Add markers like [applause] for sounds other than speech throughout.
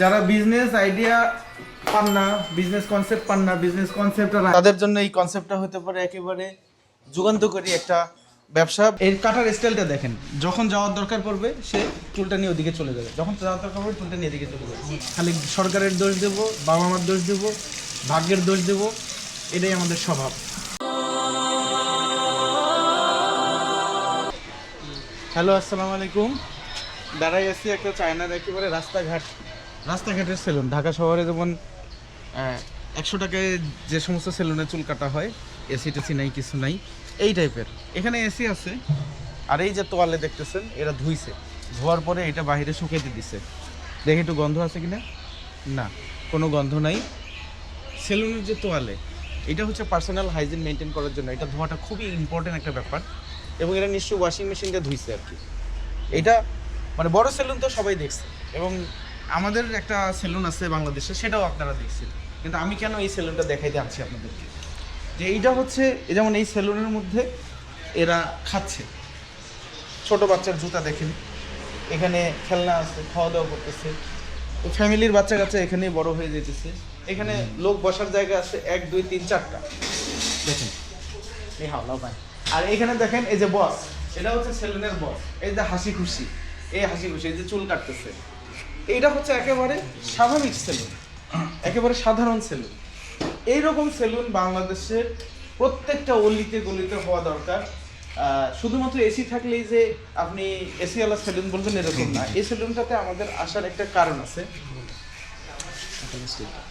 যারা business idea পান না বিজনেস কনসেপ্ট পান না বিজনেস কনসেপ্ট তাদের জন্য এই কনসেপ্টটা হতে পারে একেবারে যুগান্তকারী একটা ব্যবসা। এর কাটার স্টাইলটা দেখেন যখন যাওয়ার দরকার পড়বে সে চুলটা নিয়ে ওদিকে চলে যাবে। যখন যাওয়ার দরকার পড়বে চুলটা নিয়ে এদিকে চলে যাবে। খালি সরকারের দোষ দেব বাবা মার দোষ দেব ভাগ্যের দোষ দেব এটাই আমাদের স্বভাব। হ্যালো আসসালামু আলাইকুম। দাঁড়াই আছি একটা চায়নার একেবারে রাস্তাঘাট। রাস্তাঘাটের সেলুন, ঢাকা শহরে যেমন একশো টাকায় যে সমস্ত সেলুনে চুল কাটা হয় এসি টেসি নাই, কিছু নাই, এই টাইপের এখানে এসি আছে, আর এই যে তোয়ালে দেখতেছেন, এরা ধুইছে। ধোয়ার পরে এটা বাইরে শুকাইতে দিছে। দেখে একটু গন্ধ আছে কিনা? না, কোনো গন্ধ নাই। সেলুনের যে তোয়ালে, এটা হচ্ছে পার্সোনাল হাইজিন মেনটেন করার জন্য। এটা ধোয়াটা খুবই ইম্পর্টেন্ট একটা ব্যাপার। এবং এটা নিশ্চয়ই ওয়াশিং মেশিন দিয়ে ধুইছে আর কি। এটা মানে বড় সেলুন তো সবাই দেখছে। এবং আমাদের একটা সেলুন আছে বাংলাদেশে, সেটাও আপনারা দেখছেন। কিন্তু আমি কেন এই সেলুনটা দেখাইতে আনছি আপনাদেরকে? যে এইটা হচ্ছে যেমন এই সেলুনের মধ্যে এরা খাচ্ছে। ছোট বাচ্চার জুতা দেখেন। এখানে খেলনা আছে খাওয়া দাওয়া করতেছে ফ্যামিলির বাচ্চা কাচ্চা এখানেই বড় হয়ে যেতেছে। এখানে লোক বসার জায়গা আছে এক, দুই, তিন, চারটা। দেখেন। এই হাওলা ভাই। আর এখানে দেখেন, এই যে বস এটা হচ্ছে সেলুনের বস। এই যে হাসি খুশি। এই হাসি খুশি, এই যে চুল কাটতেছে। এইটা হচ্ছে একেবারে স্বাভাবিক সেলুন। একেবারে সাধারণ সেলুন। এইরকম সেলুন বাংলাদেশের প্রত্যেকটা অলিতে গলিতে হওয়া দরকার। শুধুমাত্র এসি থাকলেই যে আপনি এসিওয়ালা সেলুন বলবেন এরকম না। এই সেলুনটাতে আমাদের আসার একটা কারণ আছে।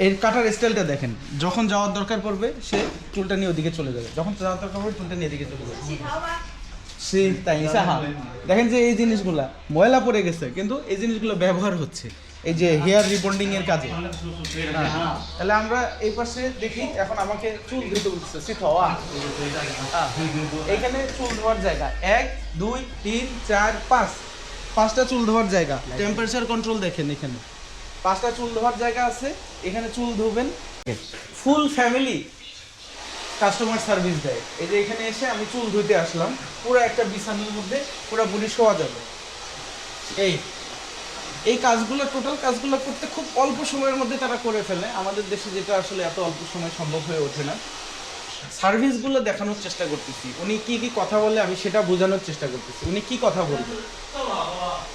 এর কাটার স্টাইলটা দেখেন। যখন যাওয়ার দরকার পড়বে, সে চুলটা নিয়ে ওদিকে চলে যাবে। যখন যাওয়ার দরকার পড়বে, চুলটা নিয়ে এদিকে চলে যাবে। সে তাই সাহা দেখেন যে এই জিনিসগুলা ময়লা পড়ে গেছে কিন্তু এই জিনিসগুলো ব্যবহার হচ্ছে। এই যে হেয়ার রিবন্ডিং এর কাজে। হ্যাঁ। তাহলে আমরা এই পাশে দেখি এখন আমাকে চুল ধুতে বলছে সিট হওয়া। এখানে চুল ধোয়ার জায়গা। এক দুই তিন চার পাঁচ। পাঁচটা চুল ধোয়ার জায়গা। টেম্পারেচার কন্ট্রোল দেখেন এখানে। পাঁচটা চুল ধোয়ার জায়গা আছে এখানে চুল ধুবেন। ফুল ফ্যামিলি কাস্টমার সার্ভিস দেয়। এই যে এখানে এসে আমি চুল ধুইতে আসলাম, পুরো একটা বিছানার মধ্যে পুরো বুড়ি শোয়া যাবে। এই এই কাজগুলো টোটাল কাজগুলো করতে খুব অল্প সময়ের মধ্যে তারা করে ফেলে। আমাদের দেশে যেটা আসলে এত অল্প সময় সম্ভব হয়ে ওঠে না। সার্ভিসগুলো দেখানোর চেষ্টা করতেছি। উনি কি কি কথা বলে আমি সেটা বোঝানোর চেষ্টা করতেছি। উনি কি কথা বলবে?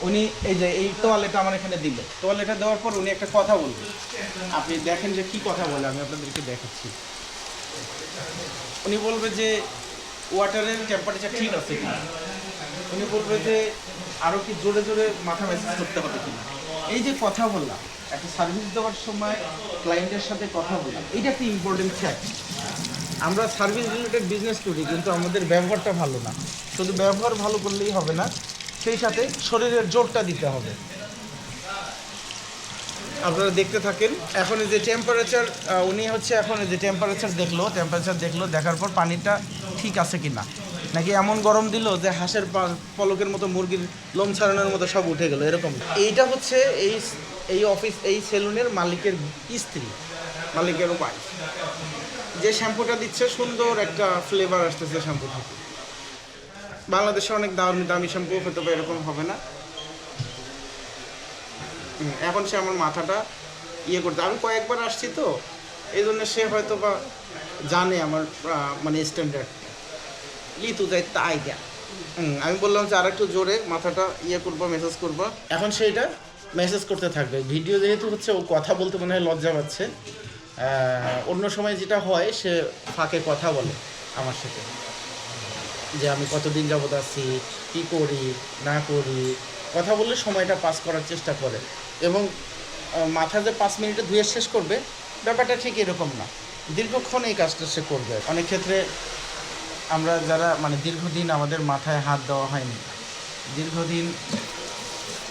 উনি এই যে, এই তোয়ালেটা আমার এখানে দিল তোয়ালেটা দেওয়ার পর উনি একটা কথা বলবে। আপনি দেখেন যে কি কথা বলে, আমি আপনাদেরকে দেখাচ্ছি। উনি বলবে যে ওয়াটারের টেম্পারেচার ঠিক আছে কিনা। উনি বলবে যে আরও কি জোরে জোরে মাথা মেসেজ করতে হবে কিনা। এই যে কথা বললাম, একটা সার্ভিস দেওয়ার সময় ক্লায়েন্টের সাথে কথা বললাম এইটা একটা ইম্পর্টেন্ট ফ্যাক্ট আমরা সার্ভিস রিলেটেড বিজনেস করি, কিন্তু আমাদের ব্যবহারটা ভালো না। শুধু ব্যবহার ভালো করলেই হবে না, সেই সাথে শরীরের জোরটা দিতে হবে। আপনারা দেখতে থাকেন। এখন যে টেম্পারেচার উনি হচ্ছে এখন যে টেম্পারেচার দেখল টেম্পারেচার দেখল, দেখার পর পানিটা ঠিক আছে কি না নাকি এমন গরম দিল যে হাঁসের পলকের মতো, মুরগির লোম ছাড়ানোর মতো সব উঠে গেল, এরকম? এইটা হচ্ছে এই এই অফিস এই সেলুনের মালিকের স্ত্রী, মালিকের উপায় যে শ্যাম্পুটা দিচ্ছে, সুন্দর একটা ফ্লেভার আসতেছে শ্যাম্পু থেকে। বাংলাদেশে অনেক দামি দামি শ্যাম্পু হয়তো বা এরকম হবে না। এখন সে আমার মাথাটা ইয়ে করতে আমি কয়েকবার আসছি তো এই জন্য সে হয়তো বা জানে আমার মানে স্ট্যান্ডার্ড লিতু যাই তাই হুম, আমি বললাম যে আর একটু জোরে মাথাটা ইয়ে করব মেসেজ করব। এখন সেইটা মেসেজ করতে থাকবে। ভিডিও যেহেতু হচ্ছে ও কথা বলতে মনে হয় লজ্জা পাচ্ছে। অন্য সময় যেটা হয় সে ফাঁকে কথা বলে আমার সাথে। যে আমি কতদিন যাবত আছি কী করি না করি কথা বললে সময়টা পাস করার চেষ্টা করে। এবং মাথা যে পাঁচ মিনিটে ধুয়ে শেষ করবে, ব্যাপারটা ঠিক এরকম না। দীর্ঘক্ষণ এই কাজটা সে করবে। অনেক ক্ষেত্রে আমরা যারা মানে দীর্ঘদিন আমাদের মাথায় হাত দেওয়া হয়নি, দীর্ঘদিন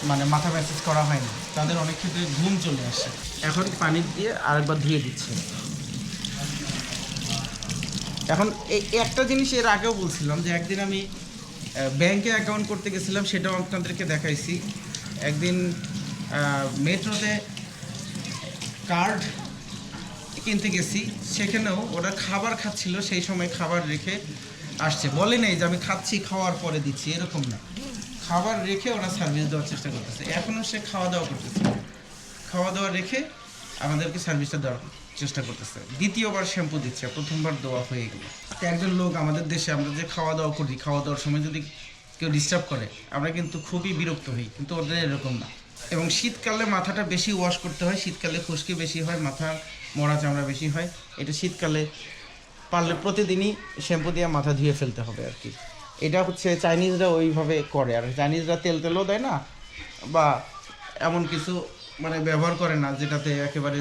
মানে মাথা ম্যাসেজ করা হয়নি, তাদের অনেক ক্ষেত্রে ঘুম চলে আসে। এখন পানি দিয়ে আরেকবার ধুয়ে দিচ্ছে। এখন এই একটা জিনিস এর আগেও বলছিলাম যে একদিন আমি ব্যাংকে অ্যাকাউন্ট করতে গেছিলাম, সেটাও আপনাদেরকে দেখাইছি। একদিন মেট্রোতে কার্ড কিনতে গেছি, সেখানেও ওরা খাবার খাচ্ছিল, সেই সময় খাবার রেখে আসছে। বলে নাই যে আমি খাচ্ছি, খাওয়ার পরে দিচ্ছি, এরকম না। খাবার রেখে ওরা সার্ভিস দেওয়ার চেষ্টা করতেছে। এখনও সে খাওয়া দাওয়া করতেছে। খাওয়া দাওয়া রেখে আমাদেরকে সার্ভিসটা দেওয়ার চেষ্টা করতেছে। দ্বিতীয়বার শ্যাম্পু দিচ্ছে, প্রথমবার দেওয়া হয়ে গেল। একজন লোক আমাদের দেশে, আমরা যে খাওয়া দাওয়া করি খাওয়া দাওয়ার সময় যদি কেউ ডিস্টার্ব করে, আমরা কিন্তু খুবই বিরক্ত হই, কিন্তু ওদের এরকম না। এবং শীতকালে মাথাটা বেশি ওয়াশ করতে হয়, শীতকালে খুশকি বেশি হয়, মাথা মরা চামড়া বেশি হয়। এটা শীতকালে পারলে প্রতিদিনই শ্যাম্পু দিয়ে মাথা ধুয়ে ফেলতে হবে আর কি। এটা হচ্ছে চাইনিজরা ওইভাবে করে, আর চাইনিজরা তেল তেলও দেয় না, বা এমন কিছু মানে ব্যবহার করে না, যেটাতে একেবারে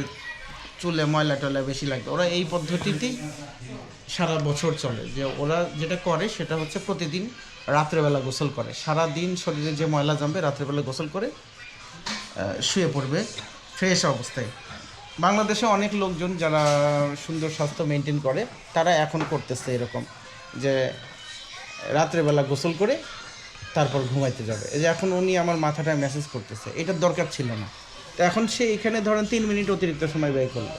চুলে ময়লা টয়লা বেশি লাগবে ওরা এই পদ্ধতিতেই সারা বছর চলে যে ওরা যেটা করে সেটা হচ্ছে প্রতিদিন রাত্রেবেলা গোসল করে। সারা দিন শরীরে যে ময়লা জমবে রাত্রেবেলা গোসল করে শুয়ে পড়বে ফ্রেশ অবস্থায়। বাংলাদেশে অনেক লোকজন যারা সুন্দর স্বাস্থ্য মেনটেন করে, তারা এখন করতেছে এরকম যে রাত্রেবেলা গোসল করে তারপর ঘুমাইতে যাবে। এই যে এখন উনি আমার মাথাটা মেসেজ করতেছে এটার দরকার ছিল না। তো এখন সে এখানে ধরেন তিন মিনিট অতিরিক্ত সময় ব্যয় করল।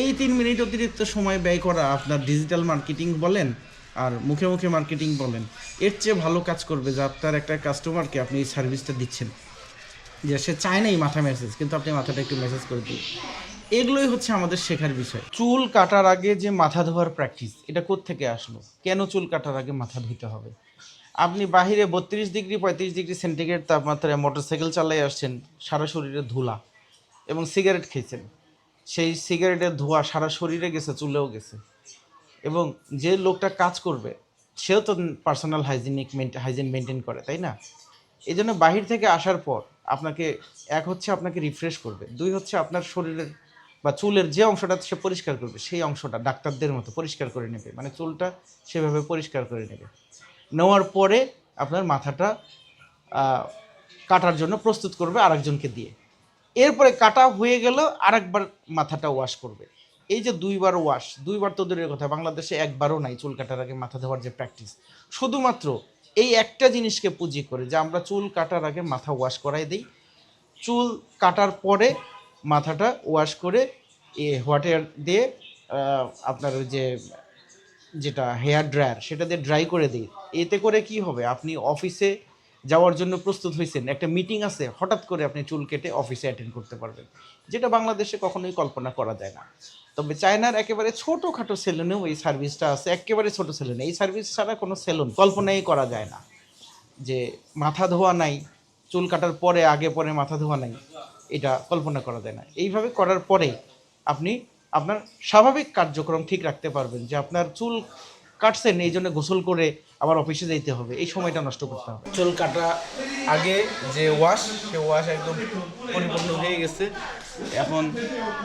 এই তিন মিনিট অতিরিক্ত সময় ব্যয় করা আপনার ডিজিটাল মার্কেটিং বলেন আর মুখে মুখে মার্কেটিং বলেন, এর চেয়ে ভালো কাজ করবে যে আপনার একটা কাস্টমারকে আপনি এই সার্ভিসটা দিচ্ছেন। যে সে চায় না এই মাথা মেসেজ কিন্তু আপনি মাথাটা একটু মেসেজ করে দিন। এগুলোই হচ্ছে আমাদের শেখার বিষয়। চুল কাটার আগে যে মাথা ধোয়ার প্র্যাকটিস এটা থেকে আসলো? কেন চুল কাটার আগে মাথা ধুতে হবে? আপনি বাহিরে বত্রিশ ডিগ্রি, পঁয়ত্রিশ ডিগ্রি সেন্টিগ্রেড তাপমাত্রায় মোটরসাইকেল চালাই আসছেন, সারা শরীরে ধুলা এবং সিগারেট খেয়েছেন। সেই সিগারেটের ধোঁয়া সারা শরীরে গেছে, চুলেও গেছে। এবং যে লোকটা কাজ করবে, সেও তো পার্সোনাল হাইজিনিক হাইজিন মেনটেন করে, তাই না? এই জন্য বাহির থেকে আসার পর আপনাকে, এক হচ্ছে আপনাকে রিফ্রেশ করবে, দুই হচ্ছে আপনার শরীরের বা চুলের যে অংশটা সে পরিষ্কার করবে, সেই অংশটা ডাক্তারদের মতো পরিষ্কার করে নেবে। মানে চুলটা সেভাবে পরিষ্কার করে নেবে। নেওয়ার পরে আপনার মাথাটা কাটার জন্য প্রস্তুত করবে আরেকজনকে দিয়ে। এরপরে কাটা হয়ে গেল, আরেকবার মাথাটা ওয়াশ করবে। এই যে দুইবার ওয়াশ দুইবার তো দূরের কথা, বাংলাদেশে একবারও নাই চুল কাটার আগে মাথা ধোয়ার যে প্র্যাকটিস শুধুমাত্র এই একটা জিনিসকে পুঁজি করে যে আমরা চুল কাটার আগে মাথা ওয়াশ করাই দিই। চুল কাটার পরে মাথাটা ওয়াশ করে এ হোয়াটার দিয়ে আপনার ওই যে, যেটা হেয়ার ড্রায়ার সেটা দিয়ে ড্রাই করে দিই। এতে করে কি হবে? আপনি অফিসে যাওয়ার জন্য প্রস্তুত হয়েছেন একটা মিটিং আছে, হঠাৎ করে আপনি চুল কেটে অফিসে অ্যাটেন্ড করতে পারবেন। যেটা বাংলাদেশে কখনোই কল্পনা করা যায় না। তবে চায়নার একেবারে ছোটোখাটো সেলুনেও এই সার্ভিসটা আছে, একেবারে ছোট সেলুনে। এই সার্ভিস ছাড়া কোনো সেলুন কল্পনাই করা যায় না। যে মাথা ধোয়া নাই, চুল কাটার পরে, আগে পরে মাথা ধোয়া নাই, এটা কল্পনা করা যায় না। এইভাবে করার পরে আপনি আপনার স্বাভাবিক কার্যক্রম ঠিক রাখতে পারবেন যে আপনার চুল কাটছেন, এই জন্য গোসল করে আবার অফিসে যেতে হবে। এই সময়টা নষ্ট করতে হবে। চুল কাটা আগে যে ওয়াশ সে ওয়াশ একদম পরিপূর্ণ হয়ে গেছে। এখন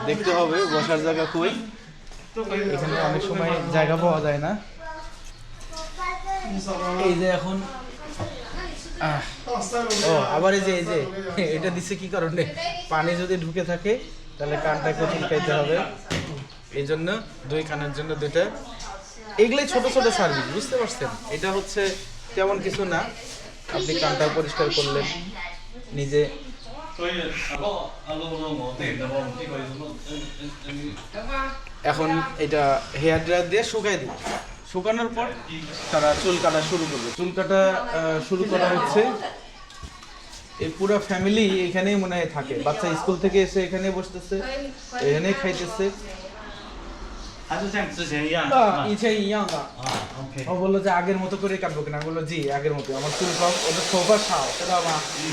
দেখতে হবে, বসার জায়গা কই? এখানে অনেক সময় জায়গা পাওয়া যায় না। এই যে এখন ও, আবার এই যে এই যে, এটা দিছে কি কারণে? পানি যদি ঢুকে থাকে, তাহলে কানটা একটু চুলকাইতে হবে। এই জন্য দুই কানের জন্য দুইটা এগুলোই ছোট ছোট সার্ভিস বুঝতে পারছেন? এটা হচ্ছে তেমন কিছু না। আপনি কানটা পরিষ্কার করলেন, নিজে। এখন এটা হেয়ার ড্রায়ার দিয়ে শুকাই দিই শুকানোর পর তারা চুল কাটা শুরু করবে। চুল কাটা শুরু করা হচ্ছে। এই পুরো ফ্যামিলি এখানেই মনে হয় থাকে। বাচ্চা স্কুল থেকে এসে এখানে বসতেছে, এখানেই খাইতেছে। 还是像之前一样 আহ, ইচ্ছে ইয়াং না啊，OK， ও বললো যে আগের মতো করে কাটবো কিনা আমি বললো জি আগের মতো আমার চুল কম ওদের头发少知道吗嗯，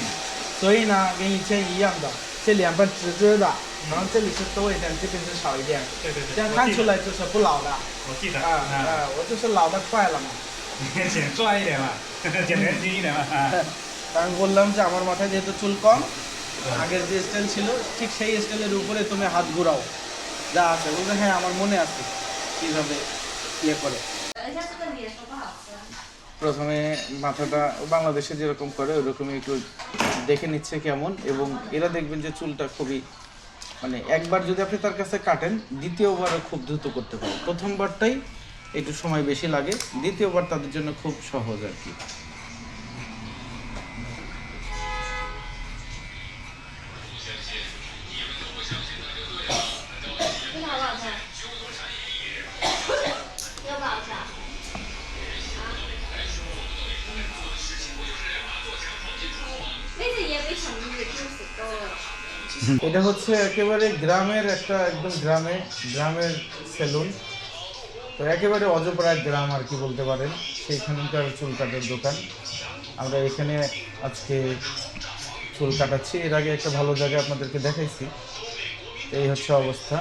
所以呢跟以前一样的这两边直直的然后这里是多一点这边是少一点对对对，这样看出来就是不老的我记得，啊啊，啊我就是老的快了嘛剪帅一点嘛，剪年轻一点嘛，啊， আমি বললাম যে আমার মাথায় যেহেতু চুল কম আগের যে স্টাইল ছিল ঠিক সেই স্টাইলের উপরে তুমি হাত ঘুরাও যা আছে বলল হ্যাঁ আমার মনে আছে কীভাবে ইয়ে করে। প্রথমে মাথাটা বাংলাদেশে যেরকম করে ওরকমই একটু দেখে নিচ্ছে কেমন, এবং এরা দেখবেন যে চুলটা খুবই মানে একবার যদি আপনি তার কাছে কাটেন, দ্বিতীয়বারও খুব দ্রুত করতে পারেন। প্রথমবারটাই একটু সময় বেশি লাগে, দ্বিতীয়বার তাদের জন্য খুব সহজ আর কি। 吃？这个不好吃啊？呢只嘢俾陈宇亦都食多啦。 এটা হচ্ছে একেবারে গ্রামের একটা একদম গ্রামে গ্রামের সেলুন তো একেবারে অজপাড়া গ্রাম আর কি বলতে পারেন সেইখানকার চুল কাটার দোকান আমরা এখানে আজকে চুল কাটাচ্ছি এর আগে একটা ভালো জায়গা আপনাদেরকে দেখাইছি এই হচ্ছে অবস্থা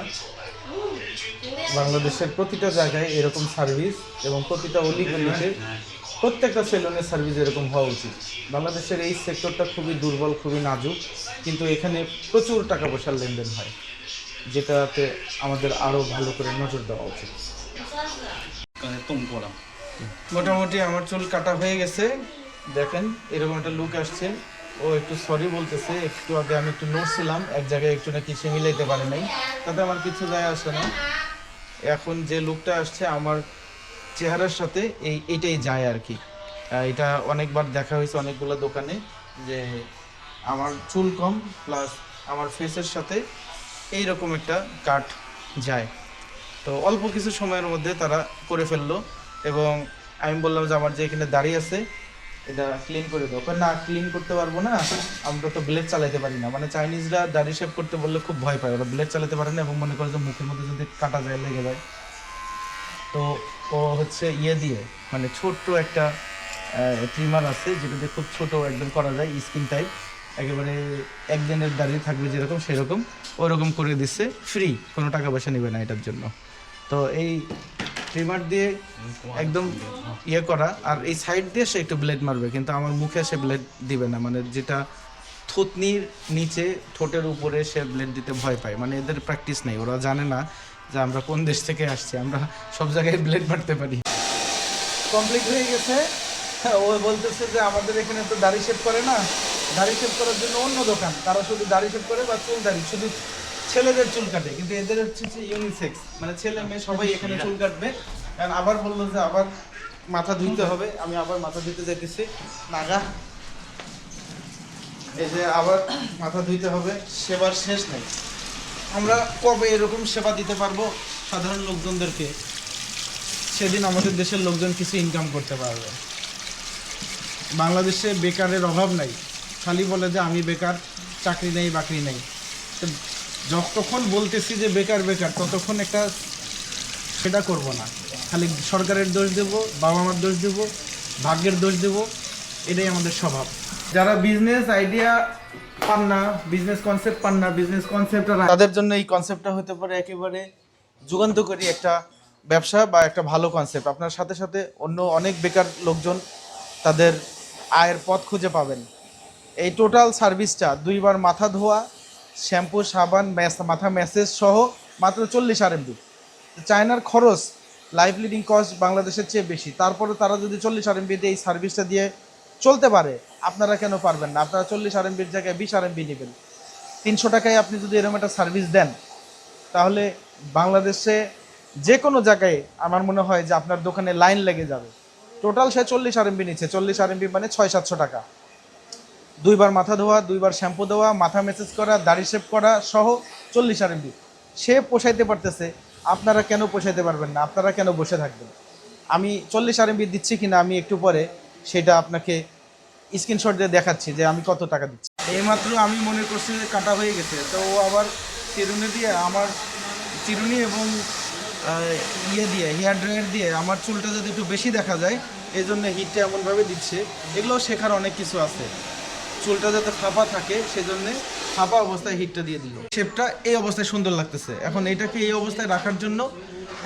বাংলাদেশের প্রতিটা জায়গায় এরকম সার্ভিস এবং প্রতিটা অলিগলিতে প্রত্যেকটা সেলুনের সার্ভিস এরকম হওয়া উচিত। বাংলাদেশের এই সেক্টরটা খুবই দুর্বল খুবই নাজুক কিন্তু এখানে প্রচুর টাকা পয়সার লেনদেন হয় যেটাতে আমাদের আরও ভালো করে নজর দেওয়া উচিত। মোটামুটি আমার চুল কাটা হয়ে গেছে। দেখেন এরকম একটা লুক আসছে। ও একটু সরি বলতেছে একটু আগে আমি একটু নড়ছিলাম এক জায়গায় একটু না কিছু মিলাইতে পারে নাই। তাতে আমার কিছু যায় আসে না। এখন যে লুকটা আসছে আমার চেহারার সাথে এই এটাই যায় আর কি। এটা অনেকবার দেখা হয়েছে অনেকগুলো দোকানে যে আমার চুল কম প্লাস আমার ফেসের সাথে এই রকম একটা কাট যায়। তো অল্প কিছু সময়ের মধ্যে তারা করে ফেলল এবং আমি বললাম যে আমার যে এখানে দাঁড়িয়ে আছে এটা ক্লিন করে দাও। না ক্লিন করতে পারব না, আমরা তো ব্লেড চালাতে পারি না। মানে চাইনিজরা দাড়ি শেভ করতে বললে খুব ভয় পায়, ওরা ব্লেড চালাতে পারে না এবং মনে করে যে মুখের মধ্যে যদি কাটা যায়, লেগে যায়। তো ও হচ্ছে ইয়ে দিয়ে মানে ছোট্ট একটা ট্রিমার আছে যেটাতে খুব ছোট একদম করা যায় স্কিন টাইপ একেবারে একদিনের দাঁড়িয়ে থাকবে যেরকম, সেরকম। ওরকম করে দিচ্ছে ফ্রি কোনো টাকা পয়সা নেবে না এটার জন্য। তো এই ট্রিমার দিয়ে একদম ইয়ে করা। আর এই সাইড দিয়ে সে একটু ব্লেড মারবে, কিন্তু আমার মুখে সে ব্লেড দিবে না। মানে যেটা থুতনির নিচে ঠোঁটের উপরে সে ব্লেড দিতে ভয় পায়। মানে এদের প্র্যাকটিস নেই, ওরা জানে না যে আমরা কোন দেশ থেকে আসছি। আমরা সব জায়গায় ব্লেড মারতে পারি। কমপ্লিট হয়ে গেছে। ও বলতেছে যে আমাদের এখানে তো দাড়ি শেভ করে না। দাড়ি শেভ করার জন্য অন্য দোকান। তারা শুধু দাড়ি শেভ করে বা চুল দাড়ি, শুধু ছেলেদের চুল কাটে কিন্তু এদের হচ্ছে যে ইউনিসেক্স মানে ছেলে মেয়ে সবাই এখানে চুল কাটবে। কারণ আবার বলল যে আবার মাথা ধুইতে হবে আমি আবার মাথা ধুইতে যাইতেছি। নাগা এই যে আবার মাথা ধুইতে হবে সেবার শেষ নেই। আমরা কবে এরকম সেবা দিতে পারব? সাধারণ লোকজনদেরকে। সেদিন আমাদের দেশের লোকজন কিছু ইনকাম করতে পারবে। বাংলাদেশে বেকারের অভাব নাই। খালি বলে যে আমি বেকার চাকরি নেই বাকরি নেই। যতক্ষণ বলতেছি যে বেকার বেকার, ততক্ষণ একটা সেটা করব না। খালি সরকারের দোষ দেব বাবা মার দোষ দেব, ভাগ্যের দোষ দেব, এটাই আমাদের স্বভাব। যারা বিজনেস আইডিয়া পান না বিজনেস কনসেপ্ট পান না বিজনেস কনসেপ্ট তাদের জন্য এই কনসেপ্টটা হতে পারে একেবারে যুগান্তকারী একটা ব্যবসা বা একটা ভালো কনসেপ্ট আপনার সাথে সাথে অন্য অনেক বেকার লোকজন তাদের আয়ের পথ খুঁজে পাবেন। এই টোটাল সার্ভিসটা দুইবার মাথা ধোয়া শ্যাম্পু, সাবান মাথা ম্যাসেজ সহ মাত্র চল্লিশ আর আরএমবি চায়নার খরচ লাইফ লিডিং কস্ট বাংলাদেশের চেয়ে বেশি। তারপরে তারা যদি চল্লিশ আর আরএমবিতে এই সার্ভিসটা দিয়ে চলতে পারে, আপনারা কেন পারবেন না? আপনারা চল্লিশ আর আরএমবির জায়গায় বিশ আর আরএমবি নেবেন। তিনশো টাকায় আপনি যদি এরকম একটা সার্ভিস দেন, তাহলে বাংলাদেশে যে কোনো জায়গায় আমার মনে হয় যে আপনার দোকানে লাইন লেগে যাবে। টোটাল সে চল্লিশ আর আরএমবি নিচ্ছে। চল্লিশ আর আরএমবি মানে ছয় সাতশো টাকা। দুইবার মাথা ধোয়া, দুইবার শ্যাম্পু দেওয়া, মাথা মেসেজ করা, দাড়ি শেভ করা সহ চল্লিশ আর আরএমবি সে পোষাইতে পারতেছে, আপনারা কেন পোষাইতে পারবেন না? আপনারা কেন বসে থাকবেন? আমি চল্লিশ আর আরএমবি দিচ্ছি কিনা আমি একটু পরে সেটা আপনাকে স্ক্রিনশট দিয়ে দেখাচ্ছি যে আমি কত টাকা দিচ্ছি। এইমাত্র আমি মনে করছি যে কাটা হয়ে গেছে, তো ও আবার চিরুনি দিয়ে, আমার চিরুনি এবং ইয়ে দিয়ে, হেয়ার ড্রায়ার দিয়ে আমার চুলটা যদি একটু বেশি দেখা যায় এই জন্য হিটটা এমনভাবে দিচ্ছে। এগুলো শেখার অনেক কিছু আছে। চুলটা যাতে ফাঁপা থাকে, সেজন্য ফাঁপা অবস্থায় হিটটা দিয়ে দিল। শেপটা এই অবস্থায় সুন্দর লাগতেছে। এখন এটাকে এই অবস্থায় রাখার জন্য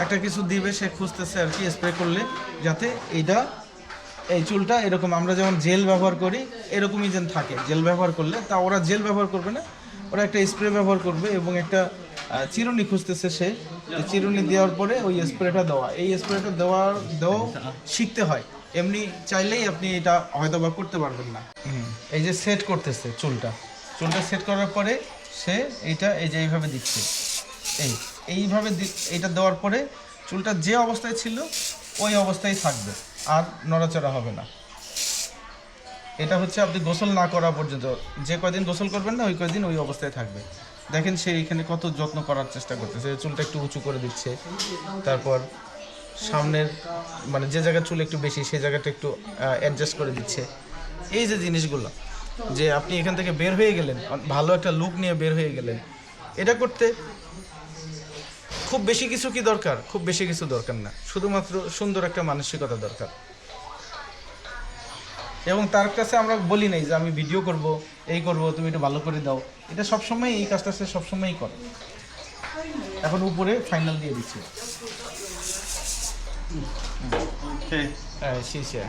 একটা কিছু দিবে, সে খুঁজতেছে আর কি স্প্রে করলে, যাতে এইটা, এই চুলটা এরকম, আমরা যেমন জেল ব্যবহার করি, এরকমই যেন থাকে। জেল ব্যবহার করলে, তা ওরা জেল ব্যবহার করবে না, ওরা একটা স্প্রে ব্যবহার করবে এবং একটা চিরুনি খুঁজতেছে সে। চিরুনি দেওয়ার পরে ওই স্প্রেটা দেওয়া। এই স্প্রেটা দেওয়ার, দেওয়াও শিখতে হয়। এমনি চাইলেই আপনি এটা হয়তো বা করতে পারবেন না। এই যে সেট করতেছে চুলটা। চুলটা সেট করার পরে সে এইটা এই যে এইভাবে দিচ্ছে। এই এইভাবে এইটা দেওয়ার পরে চুলটা যে অবস্থায় ছিল ওই অবস্থায় থাকবে। আর নড়াচড়া হবে না। এটা হচ্ছে আপনি গোসল না করা পর্যন্ত। যে কয়দিন গোসল করবেন না ওই কয়দিন ওই অবস্থায় থাকবে। দেখেন সে এখানে কত যত্ন করার চেষ্টা করতেছে। চুলটা একটু উঁচু করে দিচ্ছে। তারপর সামনের মানে যে জায়গায় চুল একটু বেশি, সেই জায়গাটা একটু অ্যাডজাস্ট করে দিচ্ছে। এই যে জিনিসগুলো, যে আপনি এখান থেকে বের হয়ে গেলেন, ভালো একটা লুক নিয়ে বের হয়ে গেলেন, এটা করতে খুব বেশি কিছু কি দরকার? খুব বেশি কিছু দরকার না। শুধুমাত্র সুন্দর একটা মানসিকতা দরকার। এবং তার কাছে আমরা বলি নাই যে আমি ভিডিও করব, এই করব, তুমি একটু ভালো করে দাও। এটা সবসময় এই কাজটা সে সবসময়ই করে। এখন উপরে ফাইনাল দিয়ে দিচ্ছি। ，OK， হ্যাঁ সেই সে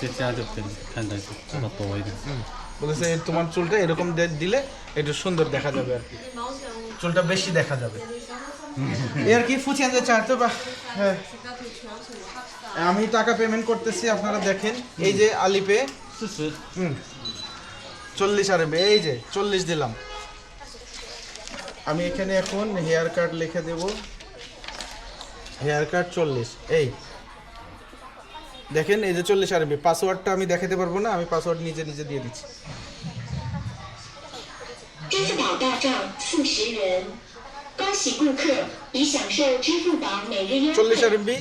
这家就可以看得做的多一点。 বলেছে তোমার চুলটা এরকম দে- দিলে একটু সুন্দর দেখা যাবে আর কি চুলটা বেশি দেখা যাবে এই আর কি ফুচি আনতে চাইতো বা হ্যাঁ আমি টাকা পেমেন্ট করতেছি আপনারা দেখেন এই যে আলিপে 四十， হুম চল্লিশ আর এই যে চল্লিশ দিলাম আমি এখানে এখন হেয়ার কাট লিখে দেব হেয়ার কাট চল্লিশ। এই দেখেন এই যে চল্লিশ আরবি পাসওয়ার্ডটা আমি দেখাতে পারব না আমি পাসওয়ার্ড নিজে নিজে দিয়ে দিচ্ছি। চল্লিশ আরবি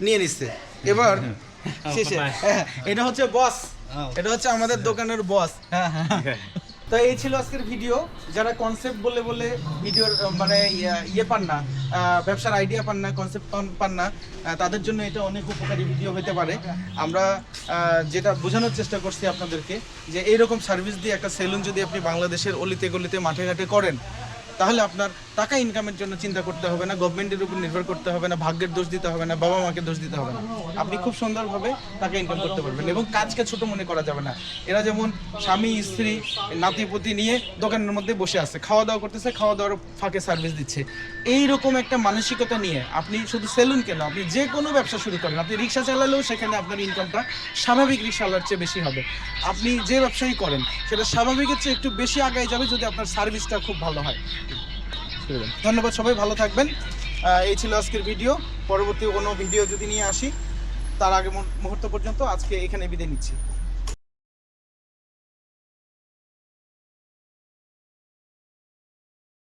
নিয়ে নিচ্ছে। এবার [laughs] শেষে হ্যাঁ। হ্যাঁ, এটা হচ্ছে বস। হ্যাঁ। এটা হচ্ছে আমাদের দোকানের বস। হ্যাঁ হ্যাঁ। তো এই ছিল আজকের ভিডিও। যারা কনসেপ্ট বলে বলে ভিডিওর মানে ইয়ে পান না ব্যবসার আইডিয়া পান না কনসেপ্ট পান না তাদের জন্য এটা অনেক উপকারী ভিডিও হতে পারে। আমরা যেটা বোঝানোর চেষ্টা করছি আপনাদেরকে, যে এইরকম সার্ভিস দিয়ে একটা সেলুন যদি আপনি বাংলাদেশের অলিতে গলিতে মাঠে ঘাটে করেন তাহলে আপনার টাকা ইনকামের জন্য চিন্তা করতে হবে না গভর্নমেন্টের উপর নির্ভর করতে হবে না, ভাগ্যের দোষ দিতে হবে না, বাবা মাকে দোষ দিতে হবে না। আপনি খুব সুন্দরভাবে টাকা ইনকাম করতে পারবেন এবং কাজকে ছোট মনে করা যাবে না। এরা যেমন স্বামী, স্ত্রী, নাতিপতি নিয়ে দোকানের মধ্যে বসে আছে খাওয়া দাওয়া করতেছে খাওয়া দাওয়ার ফাঁকে সার্ভিস দিচ্ছে। এই রকম একটা মানসিকতা নিয়ে আপনি শুধু সেলুন কেন, আপনি যে কোনো ব্যবসা শুরু করেন, আপনি রিক্সা চালালেও সেখানে আপনার ইনকামটা স্বাভাবিক রিক্সাওয়ালার চেয়ে বেশি হবে। আপনি যে ব্যবসায়ী করেন, সেটা স্বাভাবিকের চেয়ে একটু বেশি আগায় যাবে যদি আপনার সার্ভিসটা খুব ভালো হয়। ধন্যবাদ সবাই, ভালো থাকবেন। এই ছিল আজকের ভিডিও। পরবর্তী কোনো ভিডিও যদি নিয়ে আসি, তার আগে মুহূর্ত পর্যন্ত আজকে এখানে বিদায় নিচ্ছি।